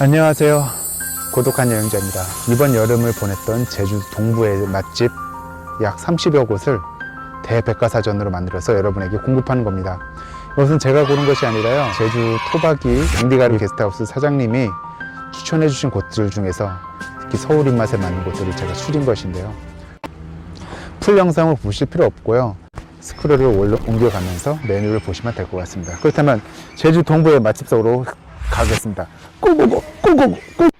안녕하세요. 고독한 여행자입니다. 이번 여름을 보냈던 제주 동부의 맛집 약 30여 곳을 대백과사전으로 만들어서 여러분에게 공급하는 겁니다. 이것은 제가 고른 것이 아니라요. 제주 토박이 앵디가르 게스트하우스 사장님이 추천해 주신 곳들 중에서 특히 서울 입맛에 맞는 곳들을 제가 추린 것인데요. 풀 영상을 보실 필요 없고요. 스크롤을 옮겨가면서 메뉴를 보시면 될 것 같습니다. 그렇다면 제주 동부의 맛집 속으로 가겠습니다. 고고고 고고고 고.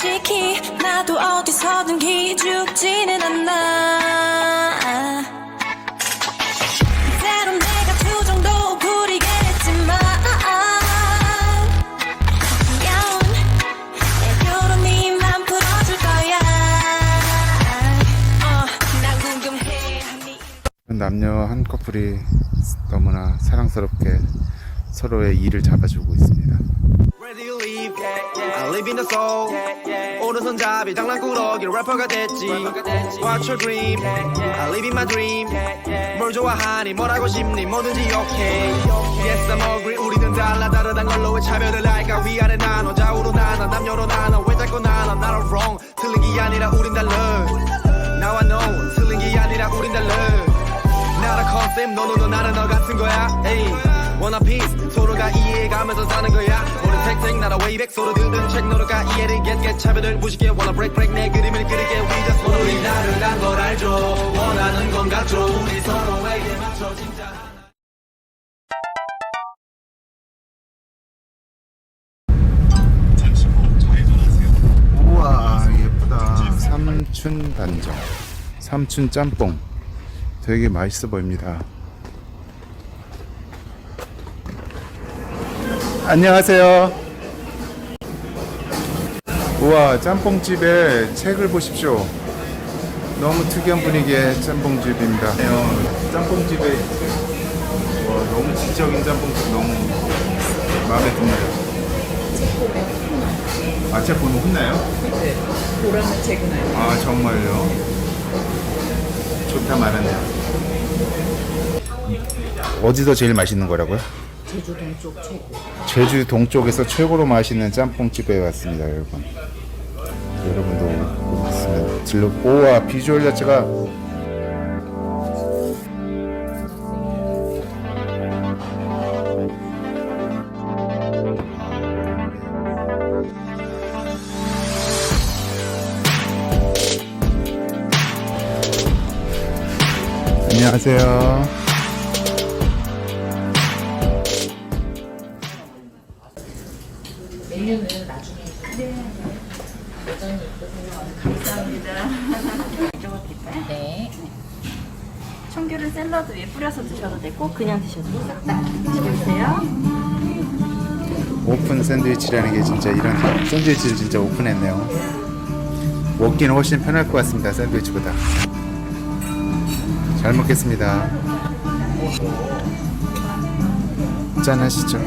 솔직히 나도 어디서든 기죽지는 않아 어, 남녀 한 커플이 너무나 사랑스럽게 서로의 일을 잡아주고 있습니다. I live in the soul. 오른손잡이 장난꾸러기 래퍼가 됐지. What's your dream? I live in my dream. 뭘 좋아하니 뭐라고 싶니 뭐든지 okay. Yes I'm agree 우리는 달라. 다르단 걸로 왜 차별을 할까? 위아래 나눠. 좌우로 나눠. 남녀로 나눠. 왜 자꾸 나눠? 나는 wrong. 틀린 게 아니라 우린 달라. Now I know. 틀린 게 아니라 우린 달라. 나라 컨셉 너너너 나는 너 같은 거야. 에이 원한 피스 서로가 이해해가면서 사는 거야 우리 택택 나라 웨이백 서로 들은 책 너로가 이해를 get 차별을 무시게 원한 break break 내 그림을 그리게 we just wanna 우리 나를 난걸 알죠 원하는 건 같죠 우리 서로에게 맞춰 진짜 우와 예쁘다. 삼춘 단정, 삼춘 짬뽕. 되게 맛있어 보입니다. 안녕하세요. 우와 짬뽕집에 책을 보십시오. 너무 특이한 분위기의 짬뽕집입니다. 네, 짬뽕집에 와, 너무 지적인 짬뽕집 너무 마음에 듭니다. 아, 책 보면 혼나요? 네, 보라는 책은 아니에요. 아 정말요? 좋다 말하네요. 어디서 제일 맛있는 거라고요? 제주 동쪽 최고. 제주 동쪽에서 최고로 맛있는 짬뽕집에 왔습니다, 여러분. 여러분도 있으면 들러. 오와 비주얼 자체가 안녕하세요. 청귤은 샐러드 위에 뿌려서 드셔도 되고 그냥 드셔도 돼요. 드셔보세요. 오픈 샌드위치라는 게 진짜 이런 샌드위치를 진짜 오픈했네요. 먹기는 훨씬 편할 것 같습니다. 샌드위치보다. 잘 먹겠습니다. 짠 하시죠.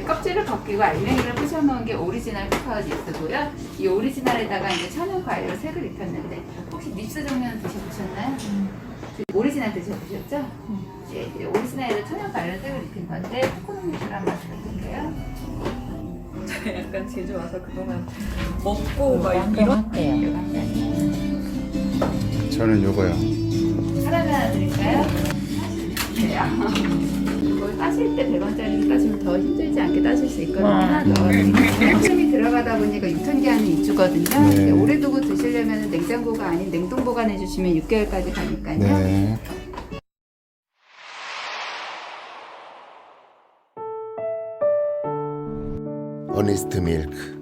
껍질을 벗기고 알맹이를 부셔놓은 게 오리지널 카카오 닙스고요. 이 오리지널에다가 이제 천연 과일로 색을 입혔는데 혹시 닙스 종류는 드셔보셨나요? 오리지널 드셔보셨죠? 예, 이제 오리지널에다 천연 과일로 색을 입힌 건데 코코넛 닙스란 맛을 드릴게요. 약간 제주 와서 그동안 먹고 막 한병 할게요. 저는 요거요. 사라다 드릴까요? 같아요. 이걸 따실 때 100원짜리를 따시면 더 힘들지 않게 따실 수 있거든요. 하나 더. 숨이 들어가다 보니까 유통기한이 2주거든요. 네. 오래 두고 드시려면 냉장고가 아닌 냉동 보관해 주시면 6개월까지 가니까요. 네. 어니스트 밀크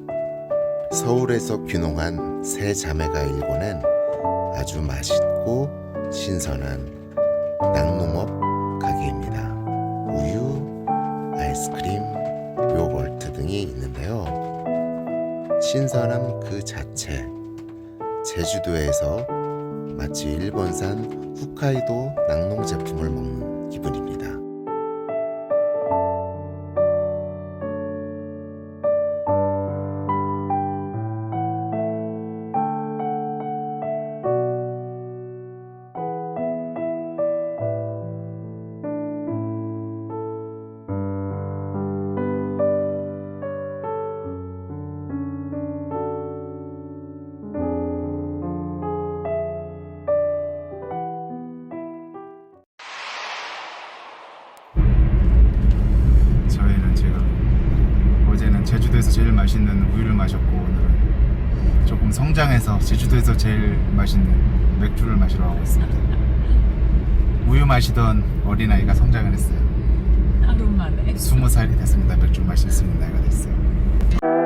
서울에서 귀농한 세 자매가 일궈낸 아주 맛있고 신선한 낙농업 가게입니다. 아이스크림, 요거트 등이 있는데요. 신선함 그 자체. 제주도에서 마치 일본산 홋카이도 낙농 제품을 먹는 기분입니다. 제일 맛있는 우유를 마셨고 오늘은 조금 성장해서 제주도에서 제일 맛있는 맥주를 마시러 가고 있습니다. 우유 마시던 어린아이가 성장을 했어요. 하루 만에. 스무 살이 됐습니다. 맥주 마실 수 있는 나이가 됐어요.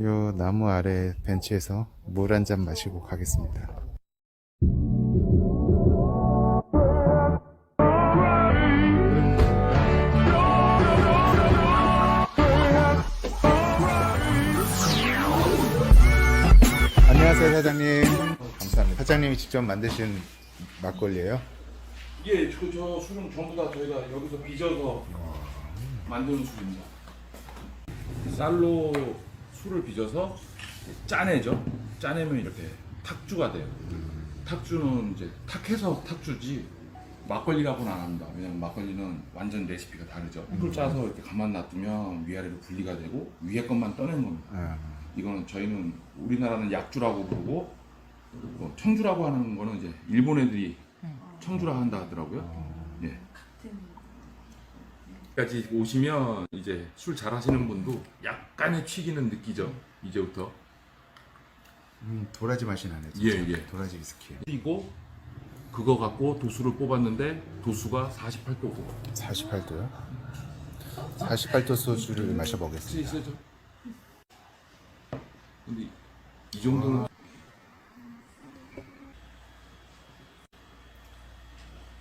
요 나무 아래 벤치에서 물 한 잔 마시고 가겠습니다. 안녕하세요 사장님. 감사합니다. 사장님이 직접 만드신 막걸리예요? 예, 그저 술은 전부 다 저희가 여기서 빚어서 만드는 술입니다. 쌀로 술을 빚어서 짜내죠. 짜내면 이렇게 탁주가 돼요. 탁주는 이제 탁해서 탁주지 막걸리라고는 안 합니다. 왜냐면 막걸리는 완전 레시피가 다르죠. 술 짜서 이렇게 가만 놔두면 위아래로 분리가 되고 위에 것만 떠낸 겁니다. 아, 이거는 저희는 우리나라는 약주라고 부르고 뭐 청주라고 하는 거는 이제 일본 애들이 청주라 한다 하더라고요. 예. 까지 오시면 이제 술 잘하시는 분도 약간의 취기는 느끼죠. 이제부터. 음, 도라지 맛이 나네. 예, 진짜. 예. 도라지 위스키예요. 그리고 그거 갖고 도수를 뽑았는데 도수가 48도고. 48도요? 48도 소주를 쓸 마셔보겠습니다. 근데 이 정도는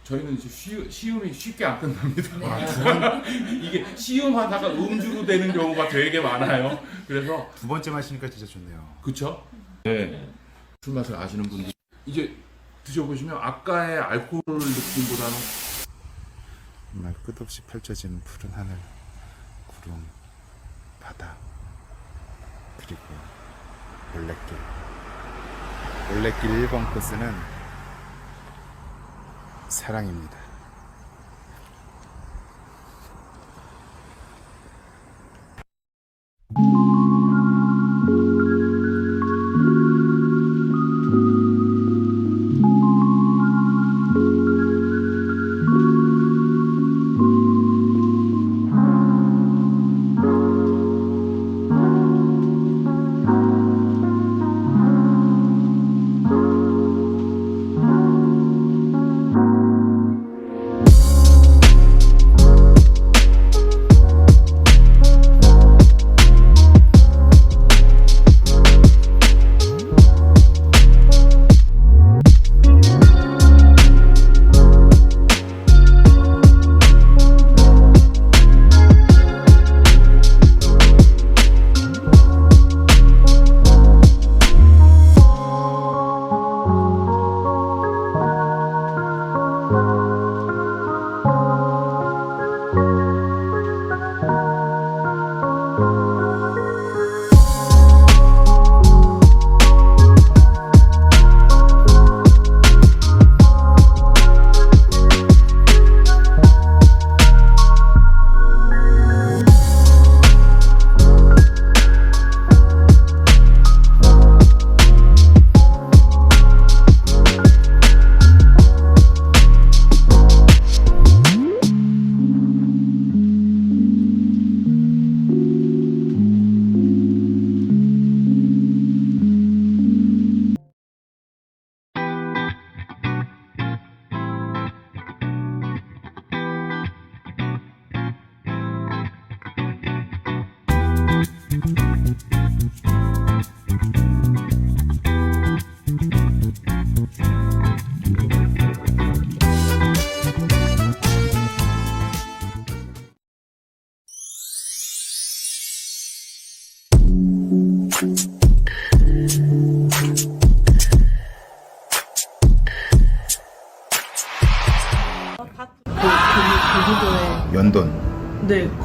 저희는 이제 쉬, 시음이 쉽게 안 끝납니다. 이게 시음하다가 음주로 되는 경우가 되게 많아요. 그래서 두 번째 마시니까 진짜 좋네요. 그쵸? 네. 술 맛을 아시는 분들 이제 드셔보시면 아까의 알코올 느낌보다는 정말 끝없이 펼쳐지는 푸른 하늘, 구름, 바다, 그리고 올레길. 올레길 1번 코스는 사랑입니다.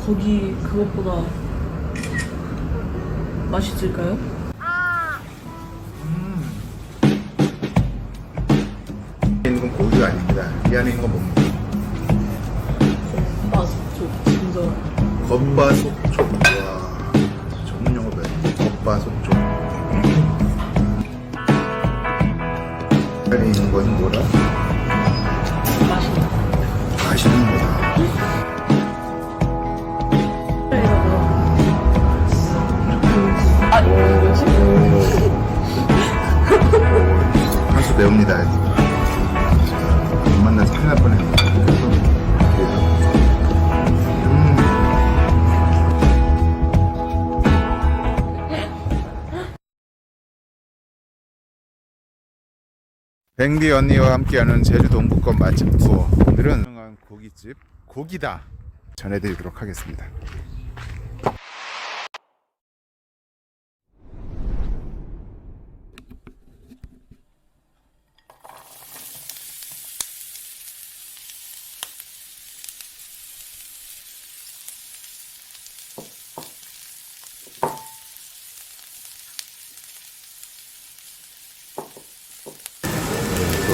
거기 그것보다 맛있을까요? 있는 건 고기가 아닙니다. 이 안에 있는 건 뭡니까? 맛저 진짜 겉바 속촉. 뱅디 언니와 함께하는 제주 동부권 맛집 투어. 오늘은 고깃집 고기다 전해드리도록 하겠습니다.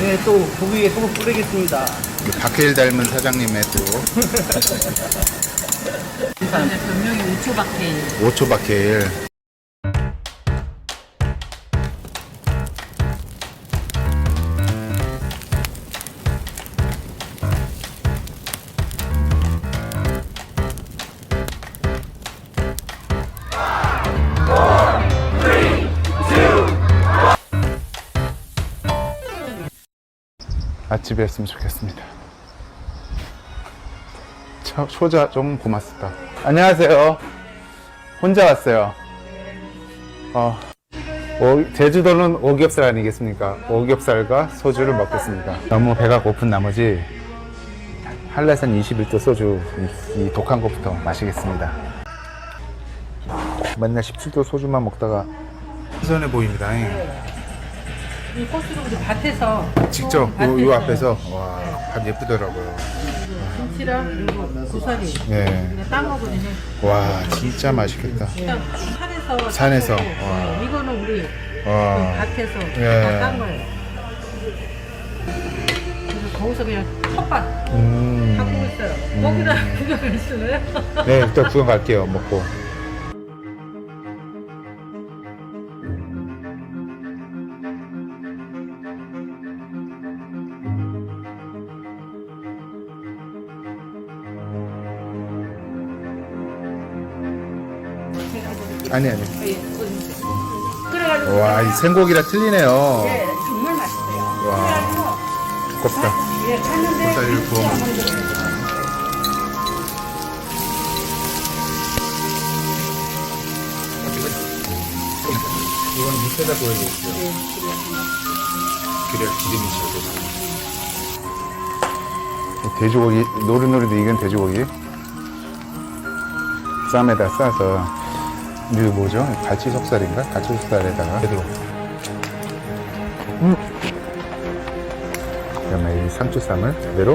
네, 또 고기에 소금 뿌리겠습니다. 박해일 닮은 사장님의 또. 근데 변명이 5초 밖에 5초 박해일 집이었으면 좋겠습니다. 초, 초자 좀 고맙습니다. 안녕하세요. 혼자 왔어요. 어, 오- 제주도는 오겹살 아니겠습니까? 오겹살과 소주를 먹겠습니다. 너무 배가 고픈 나머지 한라산 21도 소주 이, 이 독한 것부터 마시겠습니다. 맨날 17도 소주만 먹다가 신선해 보입니다. 이 코스로 우리 밭에서 직접 요, 요 앞에서 와, 밥 예쁘더라고요. 김치랑 그리고 고사리 예. 그냥 따먹으니 와, 진짜 맛있겠다. 산에서 산에서, 따먹고, 와. 네, 이거는 우리 와. 밭에서 예. 다딴 거예요. 그래서 거기서 그냥 텃밭 음. 하고 있어요. 거기다 구경을 했어요. 네, 일단 구경 갈게요. 먹고. 아니 아니. 그래가지고 와, 이 생고기랑 틀리네요. 예, 정말 맛있어요. 와, 두껍다. 예, 갔는데 고사리를 구워 먹는 이건 밑에다 구워야겠죠. 그래야 기름이. 돼지고기 노릇노릇 익은 돼지고기 쌈에다 싸서 이게 뭐죠? 갈치 속살인가? 갈치 속살에다가 제대로 음. 그다음에 이 상추쌈을 제대로.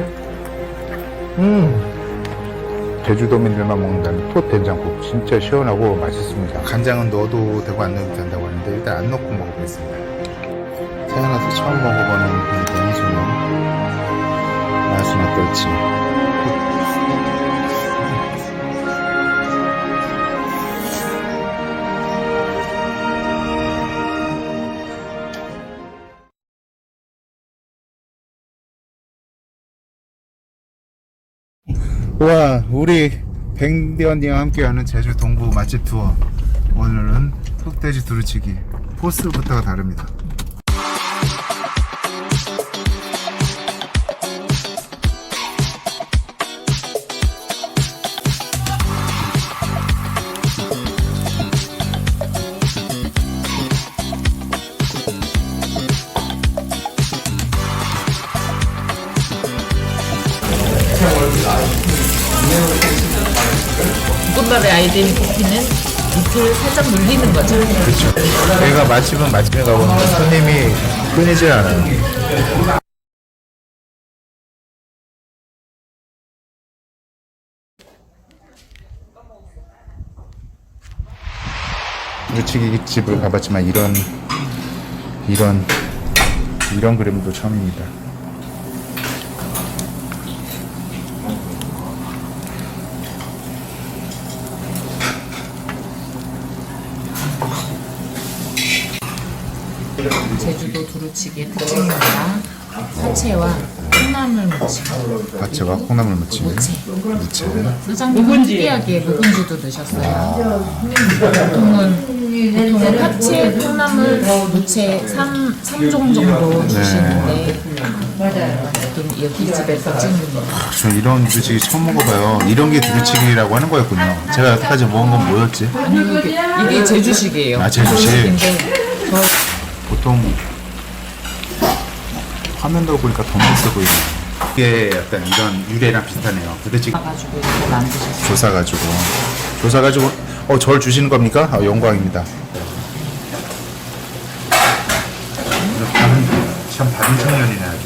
음. 제주도민들만 먹는다는 톳 된장국. 진짜 시원하고 맛있습니다. 간장은 넣어도 되고 안 넣어도 된다고 하는데 일단 안 넣고 먹어보겠습니다. 태어나서 처음 먹어보는 이 냉수는 맛은 어떨지 와 우리 뱅디 언니와 함께하는 제주 동부 맛집 투어. 오늘은 흑돼지 두루치기 포스부터가 다릅니다 볶음밥의 아이들이 볶이는 밑을 살짝 눌리는 거죠. 그렇죠. 저희가 맛집은 맛집에 가보면 손님이 끊이질 않아요. 무치기 집을 가봤지만 이런 이런 이런 그림도 처음입니다. 두루치기의 특징입니다. 사채와 콩나물 무침, 파채와 콩나물 무침, 무채. 무채. 사장님은 특이하게 묵은지도 넣으셨어요. 보통은 보통은 파채, 콩나물, 무채 3, 삼종 정도 주시는데 좀 여기 집의 특징입니다. 저 이런 두루치기 처음 먹어봐요. 이런 게 두루치기라고 하는 거였군요. 제가 여태까지 먹은 건 뭐였지? 아니 이게, 이게 제주식이에요. 아, 제주식. 근데 저 보통 화면도 보니까 더 맛있어 보이네. 이게 약간 이런 유래랑 비슷하네요. 가지고 이렇게 만드셨어요. 조사 가지고 조사 가지고 어 절 주시는 겁니까? 아, 영광입니다. 받은, 참 받은 청년이네 아주.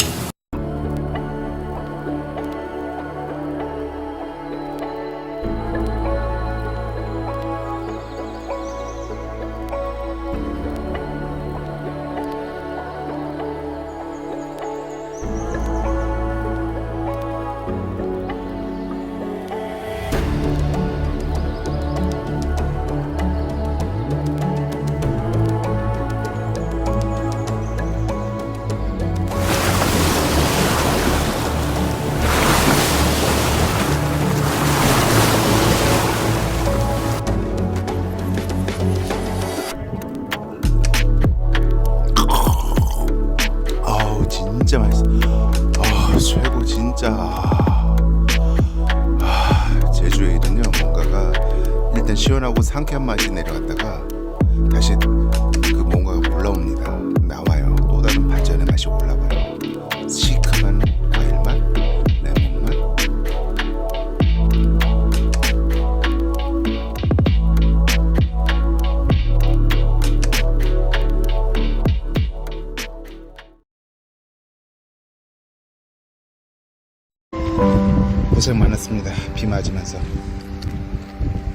고생 많았습니다. 비 맞으면서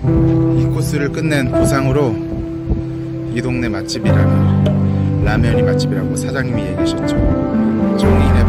이 코스를 끝낸 보상으로 이 동네 맛집이라는 라면이 맛집이라고 사장님이 얘기하셨죠. 정인의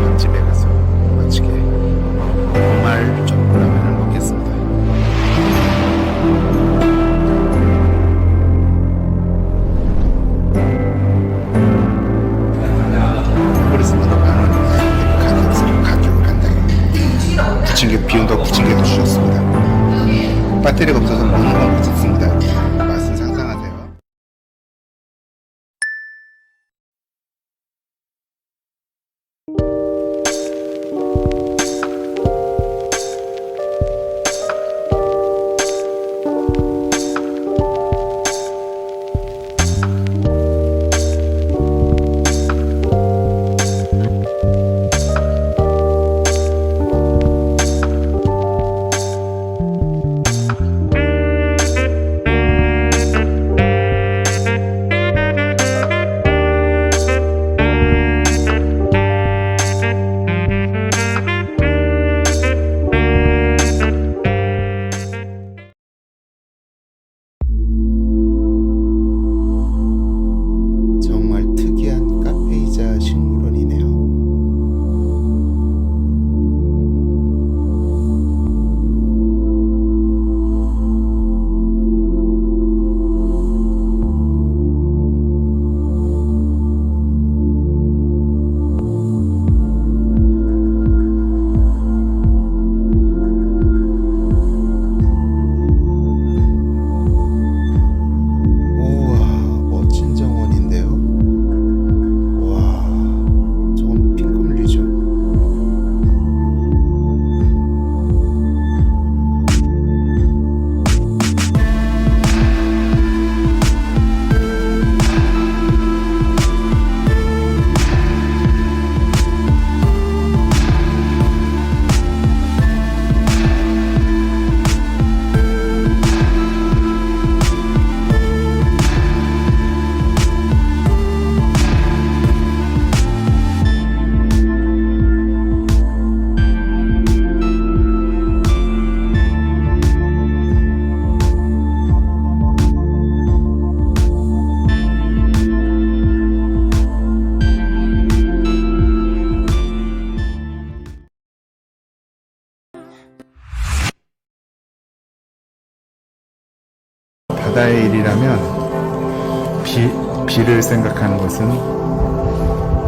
일이라면 비, 비를 생각하는 것은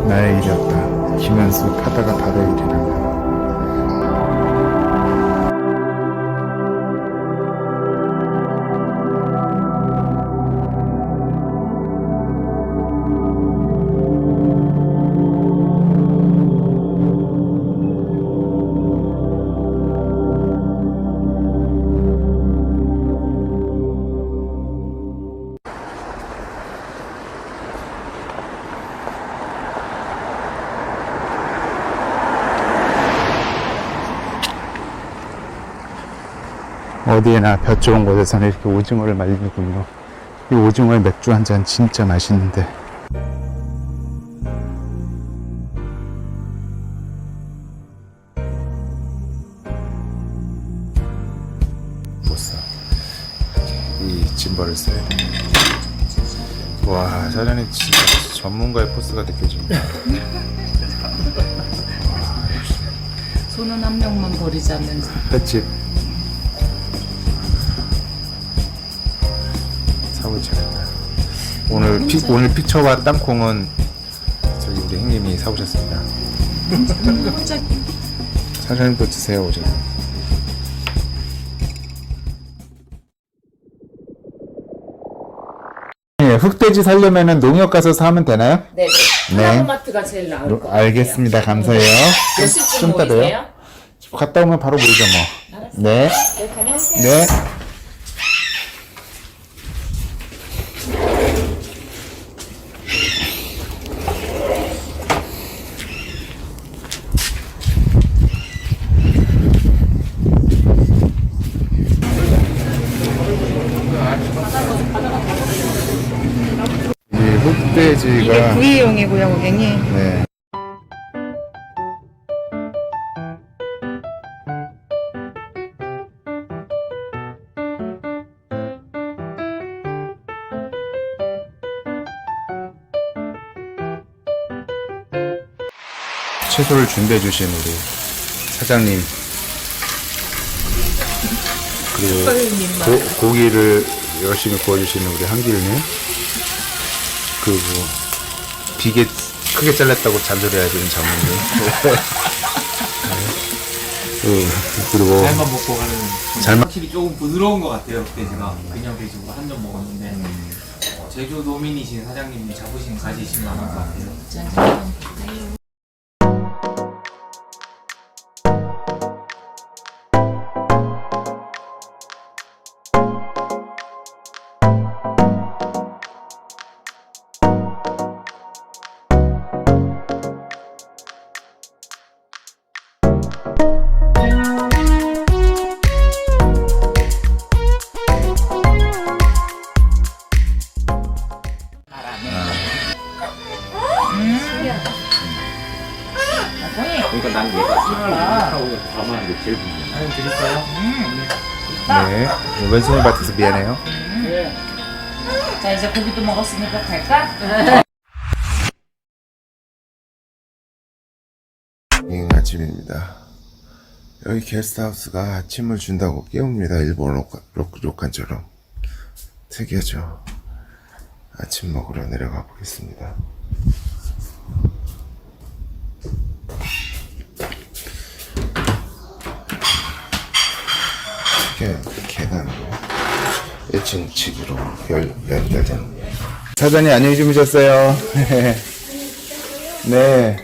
나의 일이었다. 김현수 바다가 바다의 일이라면. 어디에나 볕 좋은 곳에서는 이렇게 오징어를 말리는군요. 이 오징어에 맥주 한 잔 진짜 맛있는데. 이 짐벌을 써야 돼. 와, 사장님 진짜 전문가의 포스가 느껴집니다. 손은 한 명만 버리자면 횟집 오늘 피, 피처와 땅콩은 저기 우리 형님이 사오셨습니다. 사장님도 드세요 오전. 네, 흑돼지 살려면은 농협 가서 사면 되나요? 네. 네. 하나마트가 제일 나을 것 같아요. 알겠습니다. 감사해요. 몇 시쯤 좀 이따 모이세요? 봬요. 갔다 오면 바로 모이죠 뭐. 네. 네, 다녀오세요. 네. 채소를 준비해 주신 우리 사장님. 그리고 고, 고기를 열심히 구워주시는 우리 한길님. 그리고 비계 크게 잘랐다고 잔소리 하시는 장모님. 네. 그리고 잘만 먹고 가는 잘만- 확실히 조금 부드러운 것 같아요 그때 제가. 그냥 돼지고 한 점 먹었는데. 어, 제주 도민이신 사장님이 잡으신 가지신 많은 것 같아요 그러니까 난 얘가 생활을 못하고 가만히 게 제일 궁금해. 드릴까요? 네 왼손을 밭에서 미안해요 자, 이제 고기도 먹었으니까 갈까? 잉 아침입니다. 여기 게스트하우스가 아침을 준다고 깨웁니다. 일본 록, 록, 록칸처럼. 특이하죠. 아침 먹으러 내려가 보겠습니다. 계, 계단 1층 치기로 열, 연달된. 사장님 안녕히 주무셨어요? 네.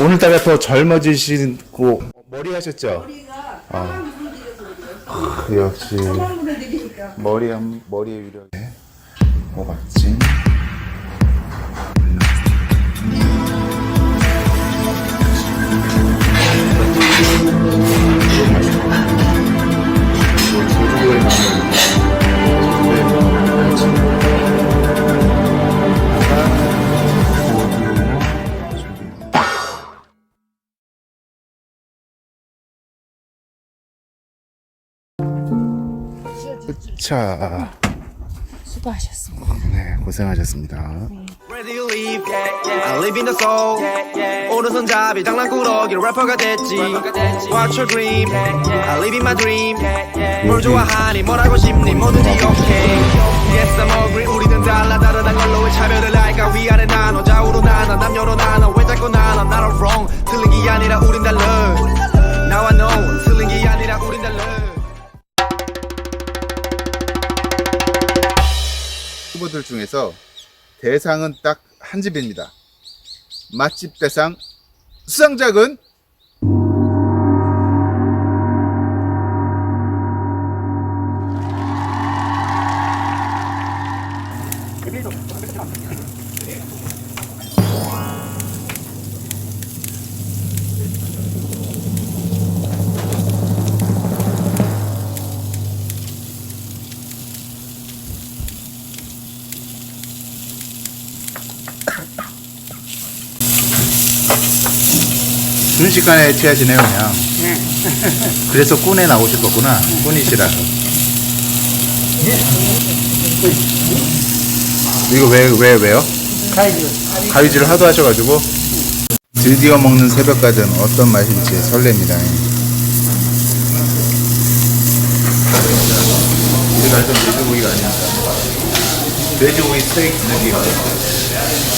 오늘따라 더 젊어지시고 머리 하셨죠? 머리가 아, 역시 머리 한 머리의 위력 호박찜 자, 수고하셨습니다. 네, 고생하셨습니다. Leave I live in the soul. 오늘 손잡이 장난꾸러기 래퍼가 됐지. What's your dream. I live in my dream. 뭘 좋아하니 뭘 하고 싶니 뭐든지 okay. Yes I'm agree 우리는 달라 다르단 걸로 왜 차별을 할까? 위아래 나눠 좌우로 나눠 남녀로 나눠. 왜 자꾸 나눠? Not a wrong. 틀린 게 아니라 우린 달라. Now I know. 틀린 게 아니라 우린 달라. 후보들 중에서 대상은 딱 한 집입니다. 맛집 대상 수상작은 순식간에 취하시네요 그냥. 그래서 꾼에 나오셨겠구나. 꾼이시라서. 이거 왜, 왜, 왜요? 가위질 하도 하셔가지고. 드디어 먹는 새벽가든 어떤 맛일지 설렙니다. 이게 완전 돼지고기가 아닙니다. 돼지고기 스테이크 느낌.